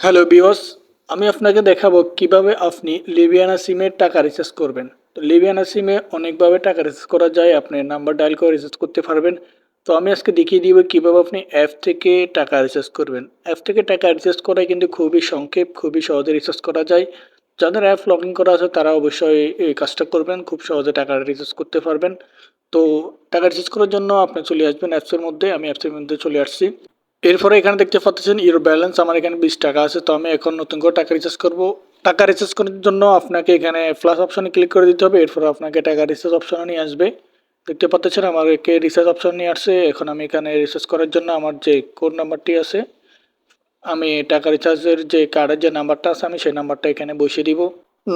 Hello বিওস আমি আপনাকে দেখাবো কীভাবে আপনি লিবিয়ানা সিমে টাকা রিচার্জ করবেন। তো লিবিয়ানা সিমে অনেকভাবে টাকা রিচার্জ করা যায়, আপনি নাম্বার ডায়াল করে রিচার্জ করতে পারবেন। তো আমি আজকে দেখিয়ে দিব কীভাবে আপনি অ্যাপ থেকে টাকা রিচার্জ করবেন। অ্যাপ থেকে টাকা রিচার্জ করা কিন্তু খুবই সংক্ষেপ, খুবই সহজে রিচার্জ করা যায়। যাদের অ্যাপ লগ ইন করা আছে, তারা অবশ্যই এই কাজটা করবেন, খুব সহজে টাকা রিচার্জ করতে পারবেন। তো টাকা রিচার্জ করার জন্য আপনি চলে আসবেন অ্যাপসের মধ্যে, আমি অ্যাপসের মধ্যে চলে আসছি। এরপরে এখানে দেখতে পাচ্ছেন ইউর ব্যালেন্স আমার এখানে বিশ টাকা আছে, তো আমি এখন নতুন করে টাকা রিচার্জ করব। টাকা রিচার্জ করার জন্য আপনাকে এখানে প্লাস অপশনে ক্লিক করে দিতে হবে, এরপর আপনাকে টাকা রিচার্জ অপশনে নিয়ে আসবে। দেখতে পাচ্ছেন, আমাকে রিচার্জ অপশন নিয়ে আসছে, এখন আমি এখানে রিচার্জ করার জন্য আমার যে কোড নাম্বারটি আছে, আমি টাকা রিচার্জের যে কার্ডের যে নাম্বারটা আছে, আমি সেই নাম্বারটা এখানে বসিয়ে দিব।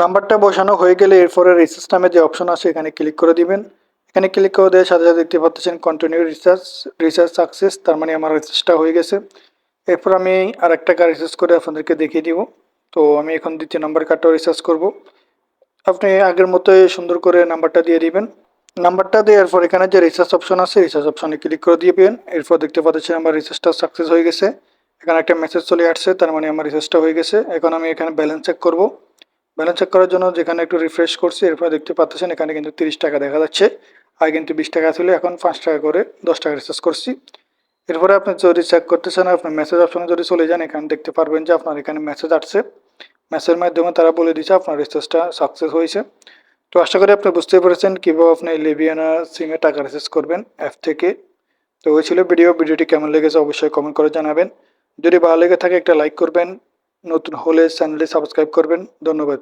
নাম্বারটা বসানো হয়ে গেলে এরপরে রিচার্জ নামে যে অপশন আছে, এখানে ক্লিক করে দিবেন। এখানে ক্লিক করে দেওয়ার সাথে সাথে দেখতে পাচ্ছেন কন্টিনিউ রিচার্জ রিচার্জ সাকসেস তার মানে আমার রিচার্জটা হয়ে গেছে। এরপর আমি আর একটা কার্ড রিচার্জ করে আপনাদেরকে দেখিয়ে দিব। তো আমি এখন দ্বিতীয় নাম্বার কার্ডটাও রিচার্জ করব। আপনি আগের মতোই সুন্দর করে নাম্বারটা দিয়ে দিবেন। নাম্বারটা দেওয়ার পর এখানে যে রিসার্চ অপশন আছে রিচার্জ অপশনে ক্লিক করে দিবেন। এরপর দেখতে পাচ্ছেন আমার রিচার্জটা সাকসেস হয়ে গেছে। এখানে একটা মেসেজ চলে আসছে, তার মানে আমার রিচার্জটা হয়ে গেছে। এখন আমি এখানে ব্যালেন্স চেক করব। ব্যালেন্স চেক করার জন্য যেখানে একটু রিফ্রেশ করছি, এরপর দেখতে পাচ্ছেন এখানে কিন্তু তিরিশ টাকা দেখা যাচ্ছে। আগে কিন্তু বিশ টাকা ছিল, এখন পাঁচ টাকা করে দশ টাকা রিচার্জ করছি। এরপরে আপনি যদি চেক করতে চান, আপনি মেসেজ অপশনে যদি চলে যান, এখানে দেখতে পারবেন যে আপনার এখানে মেসেজ আসছে। মেসেজের মাধ্যমে তারা বলে দিচ্ছে আপনার রিচার্জটা সাকসেস হয়েছে। তো আশা করি আপনি বুঝতে পেরেছেন কীভাবে আপনি লিবিয়ানা সিমে টাকা রিচার্জ করবেন অ্যাপ থেকে। তো ওই ছিল ভিডিও ভিডিওটি কেমন লেগেছে অবশ্যই কমেন্ট করে জানাবেন। যদি ভালো লেগে থাকে একটা লাইক করবেন, নতুন হলে চ্যানেলটি সাবস্ক্রাইব করবেন। ধন্যবাদ।